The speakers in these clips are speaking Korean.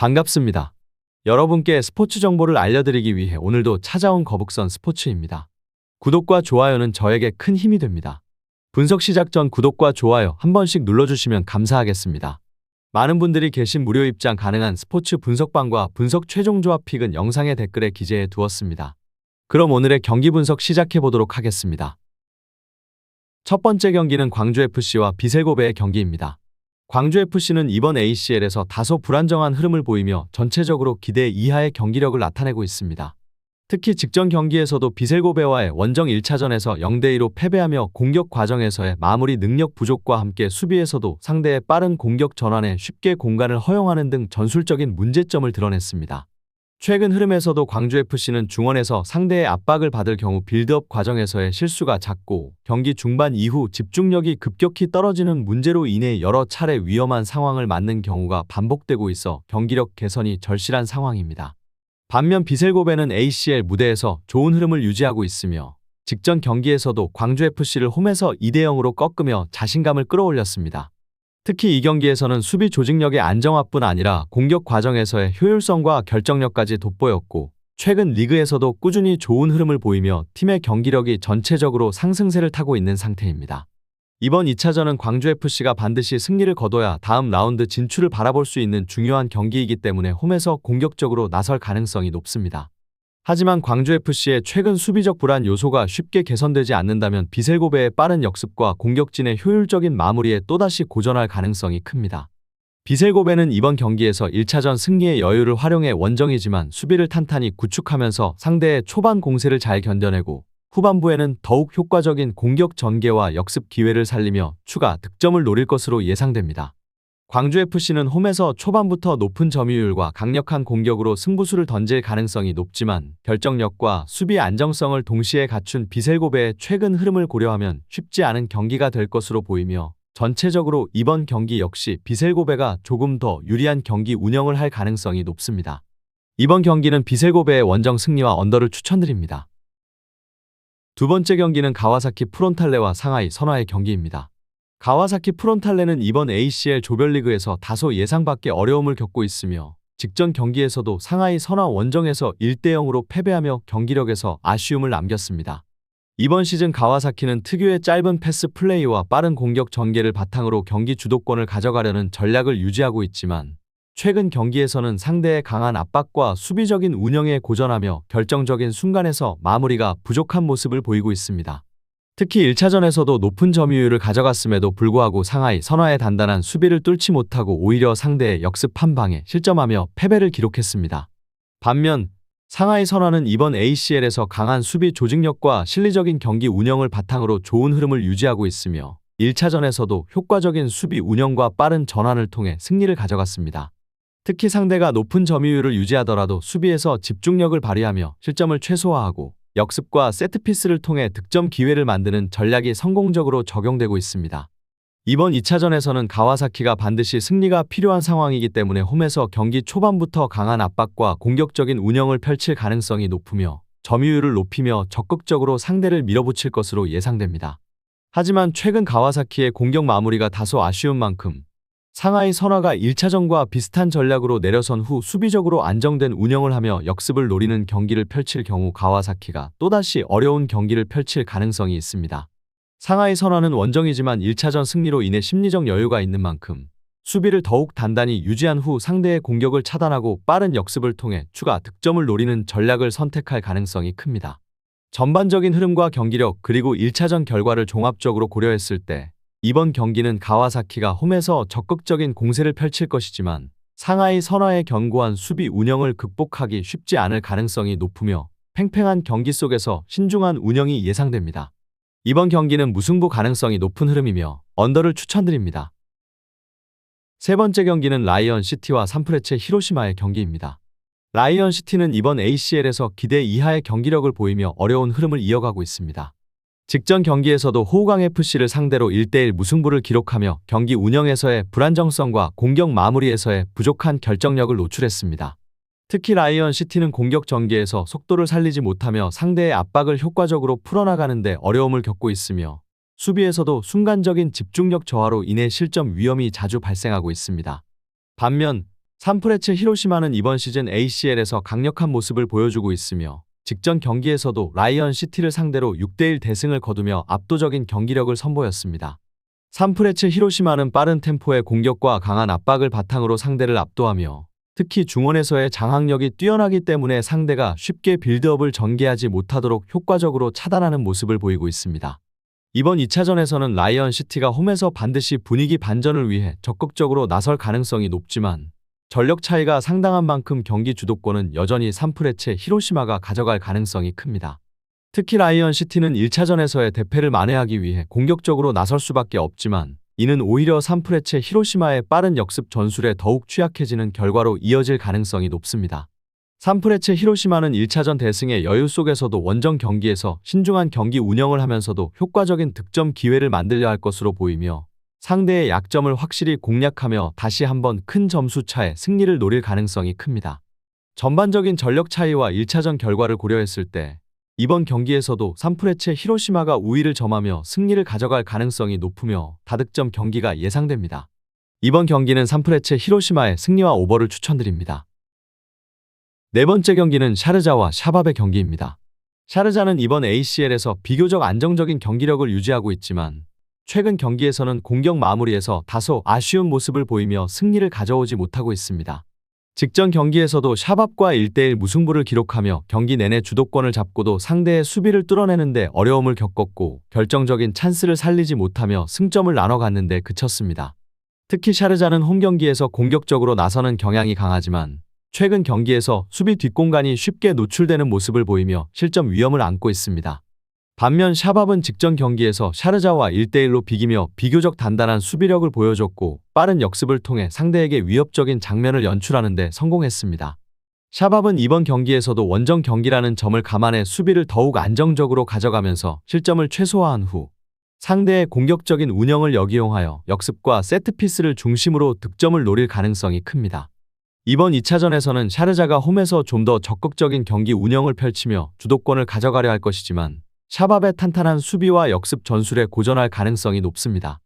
반갑습니다. 여러분께 스포츠 정보를 알려드리기 위해 오늘도 찾아온 거북선 스포츠입니다. 구독과 좋아요는 저에게 큰 힘이 됩니다. 분석 시작 전 구독과 좋아요 한 번씩 눌러주시면 감사하겠습니다. 많은 분들이 계신 무료 입장 가능한 스포츠 분석방과 분석 최종 조합 픽은 영상의 댓글에 기재해 두었습니다. 그럼 오늘의 경기 분석 시작해 보도록 하겠습니다. 첫 번째 경기는 광주FC와 비셀고베의 경기입니다. 광주FC는 이번 ACL에서 다소 불안정한 흐름을 보이며 전체적으로 기대 이하의 경기력을 나타내고 있습니다. 특히 직전 경기에서도 비셀고베와의 원정 1차전에서 0대2로 패배하며 공격 과정에서의 마무리 능력 부족과 함께 수비에서도 상대의 빠른 공격 전환에 쉽게 공간을 허용하는 등 전술적인 문제점을 드러냈습니다. 최근 흐름에서도 광주FC는 중원에서 상대의 압박을 받을 경우 빌드업 과정에서의 실수가 잦고 경기 중반 이후 집중력이 급격히 떨어지는 문제로 인해 여러 차례 위험한 상황을 맞는 경우가 반복되고 있어 경기력 개선이 절실한 상황입니다. 반면 비셀고베는 ACL 무대에서 좋은 흐름을 유지하고 있으며 직전 경기에서도 광주FC를 홈에서 2대0으로 꺾으며 자신감을 끌어올렸습니다. 특히 이 경기에서는 수비 조직력의 안정화뿐 아니라 공격 과정에서의 효율성과 결정력까지 돋보였고 최근 리그에서도 꾸준히 좋은 흐름을 보이며 팀의 경기력이 전체적으로 상승세를 타고 있는 상태입니다. 이번 2차전은 광주FC가 반드시 승리를 거둬야 다음 라운드 진출을 바라볼 수 있는 중요한 경기이기 때문에 홈에서 공격적으로 나설 가능성이 높습니다. 하지만 광주FC의 최근 수비적 불안 요소가 쉽게 개선되지 않는다면 비셀고베의 빠른 역습과 공격진의 효율적인 마무리에 또다시 고전할 가능성이 큽니다. 비셀고베는 이번 경기에서 1차전 승리의 여유를 활용해 원정이지만 수비를 탄탄히 구축하면서 상대의 초반 공세를 잘 견뎌내고 후반부에는 더욱 효과적인 공격 전개와 역습 기회를 살리며 추가 득점을 노릴 것으로 예상됩니다. 광주FC는 홈에서 초반부터 높은 점유율과 강력한 공격으로 승부수를 던질 가능성이 높지만 결정력과 수비 안정성을 동시에 갖춘 비셀고베의 최근 흐름을 고려하면 쉽지 않은 경기가 될 것으로 보이며 전체적으로 이번 경기 역시 비셀고베가 조금 더 유리한 경기 운영을 할 가능성이 높습니다. 이번 경기는 비셀고베의 원정 승리와 언더를 추천드립니다. 두 번째 경기는 가와사키 프론탈레와 상하이 선화의 경기입니다. 가와사키 프론탈레는 이번 ACL 조별리그에서 다소 예상 밖의 어려움을 겪고 있으며 직전 경기에서도 상하이 선화 원정에서 1대0으로 패배하며 경기력에서 아쉬움을 남겼습니다. 이번 시즌 가와사키는 특유의 짧은 패스 플레이와 빠른 공격 전개를 바탕으로 경기 주도권을 가져가려는 전략을 유지하고 있지만 최근 경기에서는 상대의 강한 압박과 수비적인 운영에 고전하며 결정적인 순간에서 마무리가 부족한 모습을 보이고 있습니다. 특히 1차전에서도 높은 점유율을 가져갔음에도 불구하고 상하이 선화의 단단한 수비를 뚫지 못하고 오히려 상대의 역습 한 방에 실점하며 패배를 기록했습니다. 반면 상하이 선화는 이번 ACL에서 강한 수비 조직력과 실리적인 경기 운영을 바탕으로 좋은 흐름을 유지하고 있으며 1차전에서도 효과적인 수비 운영과 빠른 전환을 통해 승리를 가져갔습니다. 특히 상대가 높은 점유율을 유지하더라도 수비에서 집중력을 발휘하며 실점을 최소화하고 역습과 세트피스를 통해 득점 기회를 만드는 전략이 성공적으로 적용되고 있습니다. 이번 2차전에서는 가와사키가 반드시 승리가 필요한 상황이기 때문에 홈에서 경기 초반부터 강한 압박과 공격적인 운영을 펼칠 가능성이 높으며 점유율을 높이며 적극적으로 상대를 밀어붙일 것으로 예상됩니다. 하지만 최근 가와사키의 공격 마무리가 다소 아쉬운 만큼 상하이 선화가 1차전과 비슷한 전략으로 내려선 후 수비적으로 안정된 운영을 하며 역습을 노리는 경기를 펼칠 경우 가와사키가 또다시 어려운 경기를 펼칠 가능성이 있습니다. 상하이 선화는 원정이지만 1차전 승리로 인해 심리적 여유가 있는 만큼 수비를 더욱 단단히 유지한 후 상대의 공격을 차단하고 빠른 역습을 통해 추가 득점을 노리는 전략을 선택할 가능성이 큽니다. 전반적인 흐름과 경기력 그리고 1차전 결과를 종합적으로 고려했을 때 이번 경기는 가와사키가 홈에서 적극적인 공세를 펼칠 것이지만 상하이 선화의 견고한 수비 운영을 극복하기 쉽지 않을 가능성이 높으며 팽팽한 경기 속에서 신중한 운영이 예상됩니다. 이번 경기는 무승부 가능성이 높은 흐름이며 언더를 추천드립니다. 세 번째 경기는 라이언 시티와 산프레체 히로시마의 경기입니다. 라이언 시티는 이번 ACL에서 기대 이하의 경기력을 보이며 어려운 흐름을 이어가고 있습니다. 직전 경기에서도 호우강FC를 상대로 1대1 무승부를 기록하며 경기 운영에서의 불안정성과 공격 마무리에서의 부족한 결정력을 노출했습니다. 특히 라이언 시티는 공격 전개에서 속도를 살리지 못하며 상대의 압박을 효과적으로 풀어나가는데 어려움을 겪고 있으며 수비에서도 순간적인 집중력 저하로 인해 실점 위험이 자주 발생하고 있습니다. 반면 산프레체 히로시마는 이번 시즌 ACL에서 강력한 모습을 보여주고 있으며 직전 경기에서도 라이언 시티를 상대로 6대1 대승을 거두며 압도적인 경기력을 선보였습니다. 산프레체 히로시마는 빠른 템포의 공격과 강한 압박을 바탕으로 상대를 압도하며 특히 중원에서의 장악력이 뛰어나기 때문에 상대가 쉽게 빌드업을 전개하지 못하도록 효과적으로 차단하는 모습을 보이고 있습니다. 이번 2차전에서는 라이언 시티가 홈에서 반드시 분위기 반전을 위해 적극적으로 나설 가능성이 높지만 전력 차이가 상당한 만큼 경기 주도권은 여전히 산프레체 히로시마가 가져갈 가능성이 큽니다. 특히 라이언 시티는 1차전에서의 대패를 만회하기 위해 공격적으로 나설 수밖에 없지만 이는 오히려 산프레체 히로시마의 빠른 역습 전술에 더욱 취약해지는 결과로 이어질 가능성이 높습니다. 산프레체 히로시마는 1차전 대승의 여유 속에서도 원정 경기에서 신중한 경기 운영을 하면서도 효과적인 득점 기회를 만들려 할 것으로 보이며 상대의 약점을 확실히 공략하며 다시 한번 큰 점수 차의 승리를 노릴 가능성이 큽니다. 전반적인 전력 차이와 1차전 결과를 고려했을 때 이번 경기에서도 산프레체 히로시마가 우위를 점하며 승리를 가져갈 가능성이 높으며 다득점 경기가 예상됩니다. 이번 경기는 산프레체 히로시마의 승리와 오버를 추천드립니다. 네 번째 경기는 샤르자와 샤밥의 경기입니다. 샤르자는 이번 ACL에서 비교적 안정적인 경기력을 유지하고 있지만 최근 경기에서는 공격 마무리에서 다소 아쉬운 모습을 보이며 승리를 가져오지 못하고 있습니다. 직전 경기에서도 샤밥과 1대1 무승부를 기록하며 경기 내내 주도권을 잡고도 상대의 수비를 뚫어내는데 어려움을 겪었고 결정적인 찬스를 살리지 못하며 승점을 나눠갔는데 그쳤습니다. 특히 샤르자는 홈 경기에서 공격적으로 나서는 경향이 강하지만 최근 경기에서 수비 뒷공간이 쉽게 노출되는 모습을 보이며 실점 위험을 안고 있습니다. 반면 샤밥은 직전 경기에서 샤르자와 1대1로 비기며 비교적 단단한 수비력을 보여줬고 빠른 역습을 통해 상대에게 위협적인 장면을 연출하는 데 성공했습니다. 샤밥은 이번 경기에서도 원정 경기라는 점을 감안해 수비를 더욱 안정적으로 가져가면서 실점을 최소화한 후 상대의 공격적인 운영을 역이용하여 역습과 세트피스를 중심으로 득점을 노릴 가능성이 큽니다. 이번 2차전에서는 샤르자가 홈에서 좀 더 적극적인 경기 운영을 펼치며 주도권을 가져가려 할 것이지만 샤밥의 탄탄한 수비와 역습 전술에 고전할 가능성이 높습니다.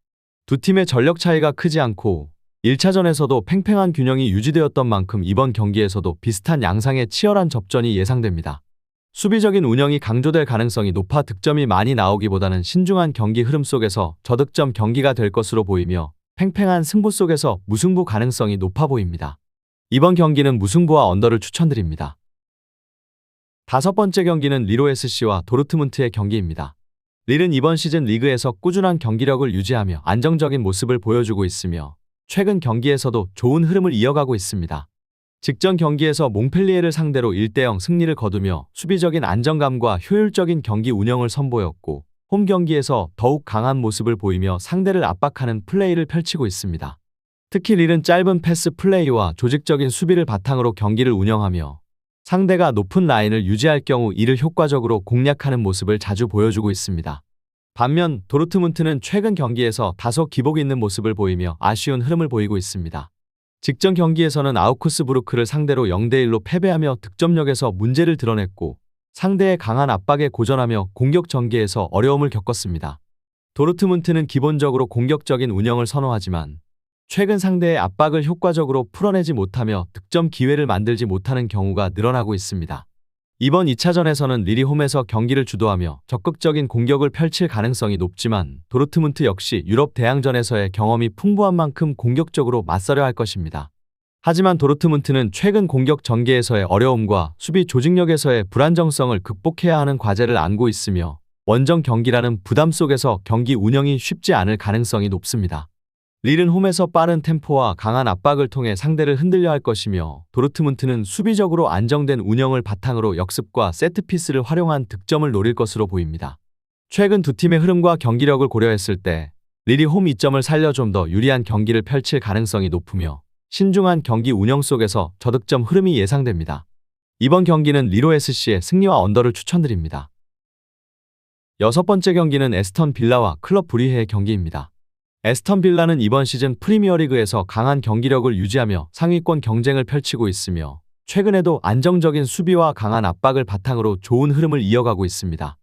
두 팀의 전력 차이가 크지 않고 1차전에서도 팽팽한 균형이 유지되었던 만큼 이번 경기에서도 비슷한 양상의 치열한 접전이 예상됩니다. 수비적인 운영이 강조될 가능성이 높아 득점이 많이 나오기보다는 신중한 경기 흐름 속에서 저득점 경기가 될 것으로 보이며 팽팽한 승부 속에서 무승부 가능성이 높아 보입니다. 이번 경기는 무승부와 언더를 추천드립니다. 다섯 번째 경기는 리로 SC와 도르트문트의 경기입니다. 릴은 이번 시즌 리그에서 꾸준한 경기력을 유지하며 안정적인 모습을 보여주고 있으며 최근 경기에서도 좋은 흐름을 이어가고 있습니다. 직전 경기에서 몽펠리에를 상대로 1대0 승리를 거두며 수비적인 안정감과 효율적인 경기 운영을 선보였고 홈 경기에서 더욱 강한 모습을 보이며 상대를 압박하는 플레이를 펼치고 있습니다. 특히 릴은 짧은 패스 플레이와 조직적인 수비를 바탕으로 경기를 운영하며 상대가 높은 라인을 유지할 경우 이를 효과적으로 공략하는 모습을 자주 보여주고 있습니다. 반면 도르트문트는 최근 경기에서 다소 기복 있는 모습을 보이며 아쉬운 흐름을 보이고 있습니다. 직전 경기에서는 아우쿠스부르크를 상대로 0대1로 패배하며 득점력에서 문제를 드러냈고 상대의 강한 압박에 고전하며 공격 전개에서 어려움을 겪었습니다. 도르트문트는 기본적으로 공격적인 운영을 선호하지만 최근 상대의 압박을 효과적으로 풀어내지 못하며 득점 기회를 만들지 못하는 경우가 늘어나고 있습니다. 이번 2차전에서는 리리 홈에서 경기를 주도하며 적극적인 공격을 펼칠 가능성이 높지만 도르트문트 역시 유럽 대항전에서의 경험이 풍부한 만큼 공격적으로 맞서려 할 것입니다. 하지만 도르트문트는 최근 공격 전개에서의 어려움과 수비 조직력에서의 불안정성을 극복해야 하는 과제를 안고 있으며 원정 경기라는 부담 속에서 경기 운영이 쉽지 않을 가능성이 높습니다. 릴은 홈에서 빠른 템포와 강한 압박을 통해 상대를 흔들려 할 것이며 도르트문트는 수비적으로 안정된 운영을 바탕으로 역습과 세트피스를 활용한 득점을 노릴 것으로 보입니다. 최근 두 팀의 흐름과 경기력을 고려했을 때 릴이 홈 이점을 살려 좀 더 유리한 경기를 펼칠 가능성이 높으며 신중한 경기 운영 속에서 저득점 흐름이 예상됩니다. 이번 경기는 리로 SC의 승리와 언더를 추천드립니다. 여섯 번째 경기는 에스턴 빌라와 클럽 브리헤의 경기입니다. 에스턴 빌라는 이번 시즌 프리미어리그에서 강한 경기력을 유지하며 상위권 경쟁을 펼치고 있으며 최근에도 안정적인 수비와 강한 압박을 바탕으로 좋은 흐름을 이어가고 있습니다.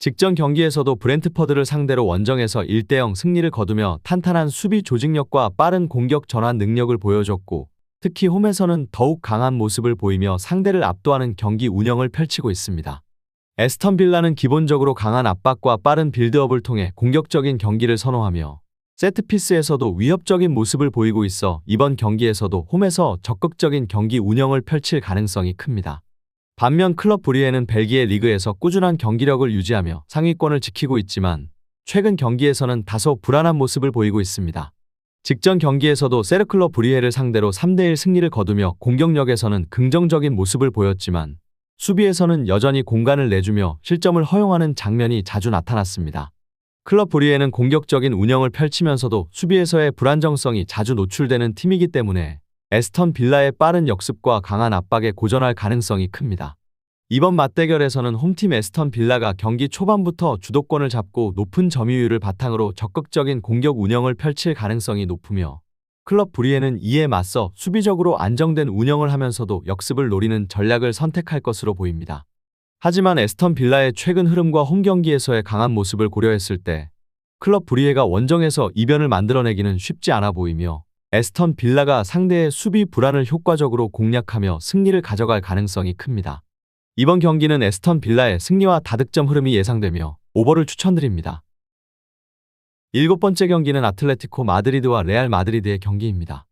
직전 경기에서도 브렌트퍼드를 상대로 원정에서 1대0 승리를 거두며 탄탄한 수비 조직력과 빠른 공격 전환 능력을 보여줬고 특히 홈에서는 더욱 강한 모습을 보이며 상대를 압도하는 경기 운영을 펼치고 있습니다. 에스턴 빌라는 기본적으로 강한 압박과 빠른 빌드업을 통해 공격적인 경기를 선호하며 세트피스에서도 위협적인 모습을 보이고 있어 이번 경기에서도 홈에서 적극적인 경기 운영을 펼칠 가능성이 큽니다. 반면 클럽 브리에는 벨기에 리그에서 꾸준한 경기력을 유지하며 상위권을 지키고 있지만 최근 경기에서는 다소 불안한 모습을 보이고 있습니다. 직전 경기에서도 세르클럽 브리에를 상대로 3대1 승리를 거두며 공격력에서는 긍정적인 모습을 보였지만 수비에서는 여전히 공간을 내주며 실점을 허용하는 장면이 자주 나타났습니다. 클럽 브리에는 공격적인 운영을 펼치면서도 수비에서의 불안정성이 자주 노출되는 팀이기 때문에 에스턴 빌라의 빠른 역습과 강한 압박에 고전할 가능성이 큽니다. 이번 맞대결에서는 홈팀 에스턴 빌라가 경기 초반부터 주도권을 잡고 높은 점유율을 바탕으로 적극적인 공격 운영을 펼칠 가능성이 높으며 클럽 브리에는 이에 맞서 수비적으로 안정된 운영을 하면서도 역습을 노리는 전략을 선택할 것으로 보입니다. 하지만 에스턴 빌라의 최근 흐름과 홈 경기에서의 강한 모습을 고려했을 때 클럽 브리에가 원정에서 이변을 만들어내기는 쉽지 않아 보이며 에스턴 빌라가 상대의 수비 불안을 효과적으로 공략하며 승리를 가져갈 가능성이 큽니다. 이번 경기는 에스턴 빌라의 승리와 다득점 흐름이 예상되며 오버를 추천드립니다. 일곱 번째 경기는 아틀레티코 마드리드와 레알 마드리드의 경기입니다.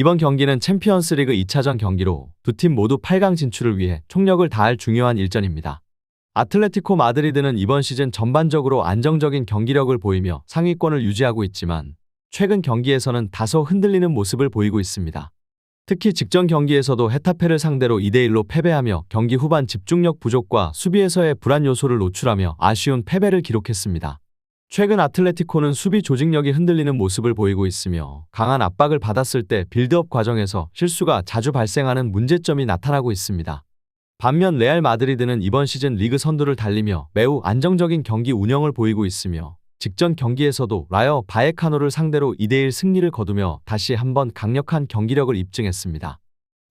이번 경기는 챔피언스 리그 2차전 경기로 두 팀 모두 8강 진출을 위해 총력을 다할 중요한 일전입니다. 아틀레티코 마드리드는 이번 시즌 전반적으로 안정적인 경기력을 보이며 상위권을 유지하고 있지만 최근 경기에서는 다소 흔들리는 모습을 보이고 있습니다. 특히 직전 경기에서도 헤타페를 상대로 2대1로 패배하며 경기 후반 집중력 부족과 수비에서의 불안 요소를 노출하며 아쉬운 패배를 기록했습니다. 최근 아틀레티코는 수비 조직력이 흔들리는 모습을 보이고 있으며 강한 압박을 받았을 때 빌드업 과정에서 실수가 자주 발생하는 문제점이 나타나고 있습니다. 반면 레알 마드리드는 이번 시즌 리그 선두를 달리며 매우 안정적인 경기 운영을 보이고 있으며 직전 경기에서도 라여 바에카노를 상대로 2대1 승리를 거두며 다시 한번 강력한 경기력을 입증했습니다.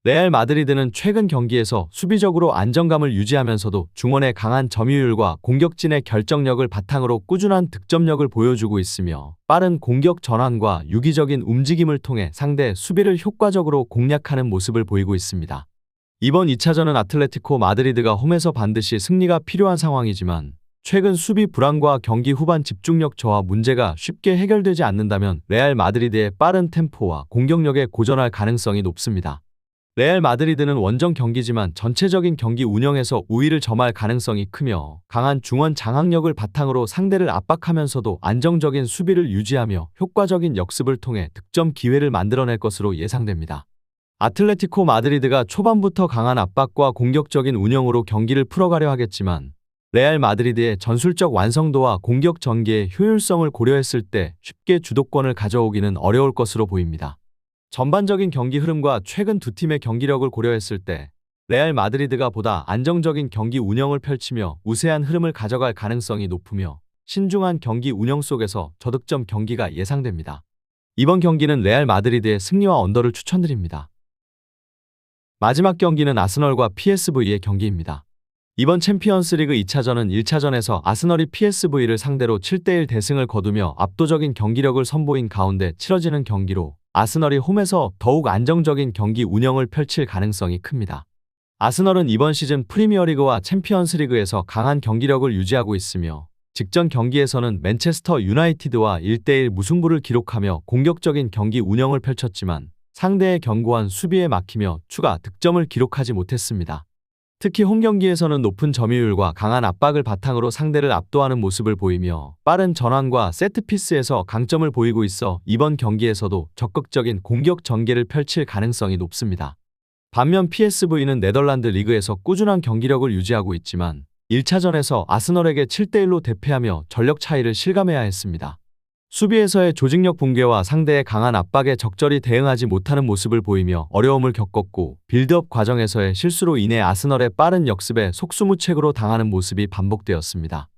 레알 마드리드는 최근 경기에서 수비적으로 안정감을 유지하면서도 중원의 강한 점유율과 공격진의 결정력을 바탕으로 꾸준한 득점력을 보여주고 있으며 빠른 공격 전환과 유기적인 움직임을 통해 상대 수비를 효과적으로 공략하는 모습을 보이고 있습니다. 이번 2차전은 아틀레티코 마드리드가 홈에서 반드시 승리가 필요한 상황이지만 최근 수비 불안과 경기 후반 집중력 저하 문제가 쉽게 해결되지 않는다면 레알 마드리드의 빠른 템포와 공격력에 고전할 가능성이 높습니다. 레알 마드리드는 원정 경기지만 전체적인 경기 운영에서 우위를 점할 가능성이 크며 강한 중원 장악력을 바탕으로 상대를 압박하면서도 안정적인 수비를 유지하며 효과적인 역습을 통해 득점 기회를 만들어낼 것으로 예상됩니다. 아틀레티코 마드리드가 초반부터 강한 압박과 공격적인 운영으로 경기를 풀어가려 하겠지만 레알 마드리드의 전술적 완성도와 공격 전개의 효율성을 고려했을 때 쉽게 주도권을 가져오기는 어려울 것으로 보입니다. 전반적인 경기 흐름과 최근 두 팀의 경기력을 고려했을 때 레알 마드리드가 보다 안정적인 경기 운영을 펼치며 우세한 흐름을 가져갈 가능성이 높으며 신중한 경기 운영 속에서 저득점 경기가 예상됩니다. 이번 경기는 레알 마드리드의 승리와 언더를 추천드립니다. 마지막 경기는 아스널과 PSV의 경기입니다. 이번 챔피언스리그 2차전은 1차전에서 아스널이 PSV를 상대로 7대1 대승을 거두며 압도적인 경기력을 선보인 가운데 치러지는 경기로 아스널이 홈에서 더욱 안정적인 경기 운영을 펼칠 가능성이 큽니다. 아스널은 이번 시즌 프리미어리그와 챔피언스리그에서 강한 경기력을 유지하고 있으며 직전 경기에서는 맨체스터 유나이티드와 1대1 무승부를 기록하며 공격적인 경기 운영을 펼쳤지만 상대의 견고한 수비에 막히며 추가 득점을 기록하지 못했습니다. 특히 홈 경기에서는 높은 점유율과 강한 압박을 바탕으로 상대를 압도하는 모습을 보이며 빠른 전환과 세트피스에서 강점을 보이고 있어 이번 경기에서도 적극적인 공격 전개를 펼칠 가능성이 높습니다. 반면 PSV는 네덜란드 리그에서 꾸준한 경기력을 유지하고 있지만 1차전에서 아스널에게 7대1로 대패하며 전력 차이를 실감해야 했습니다. 수비에서의 조직력 붕괴와 상대의 강한 압박에 적절히 대응하지 못하는 모습을 보이며 어려움을 겪었고 빌드업 과정에서의 실수로 인해 아스널의 빠른 역습에 속수무책으로 당하는 모습이 반복되었습니다.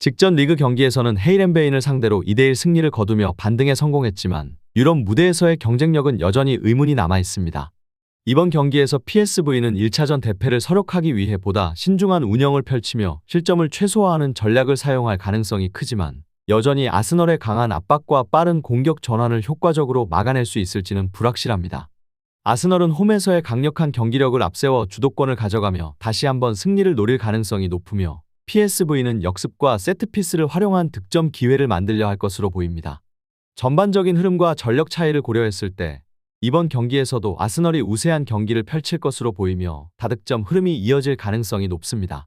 직전 리그 경기에서는 헤이렌베인을 상대로 2대1 승리를 거두며 반등에 성공했지만 유럽 무대에서의 경쟁력은 여전히 의문이 남아 있습니다. 이번 경기에서 PSV는 1차전 대패를 서력하기 위해 보다 신중한 운영을 펼치며 실점을 최소화하는 전략을 사용할 가능성이 크지만 여전히 아스널의 강한 압박과 빠른 공격 전환을 효과적으로 막아낼 수 있을지는 불확실합니다. 아스널은 홈에서의 강력한 경기력을 앞세워 주도권을 가져가며 다시 한번 승리를 노릴 가능성이 높으며 PSV는 역습과 세트피스를 활용한 득점 기회를 만들려 할 것으로 보입니다. 전반적인 흐름과 전력 차이를 고려했을 때 이번 경기에서도 아스널이 우세한 경기를 펼칠 것으로 보이며 다득점 흐름이 이어질 가능성이 높습니다.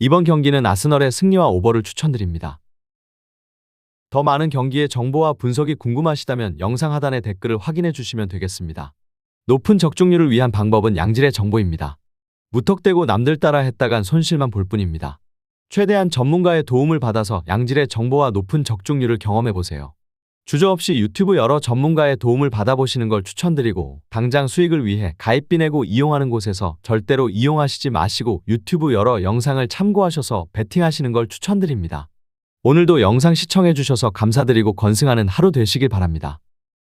이번 경기는 아스널의 승리와 오버를 추천드립니다. 더 많은 경기의 정보와 분석이 궁금하시다면 영상 하단의 댓글을 확인해 주시면 되겠습니다. 높은 적중률을 위한 방법은 양질의 정보입니다. 무턱대고 남들 따라 했다간 손실만 볼 뿐입니다. 최대한 전문가의 도움을 받아서 양질의 정보와 높은 적중률을 경험해 보세요. 주저 없이 유튜브 여러 전문가의 도움을 받아보시는 걸 추천드리고 당장 수익을 위해 가입비 내고 이용하는 곳에서 절대로 이용하시지 마시고 유튜브 여러 영상을 참고하셔서 베팅하시는 걸 추천드립니다. 오늘도 영상 시청해 주셔서 감사드리고 건승하는 하루 되시길 바랍니다.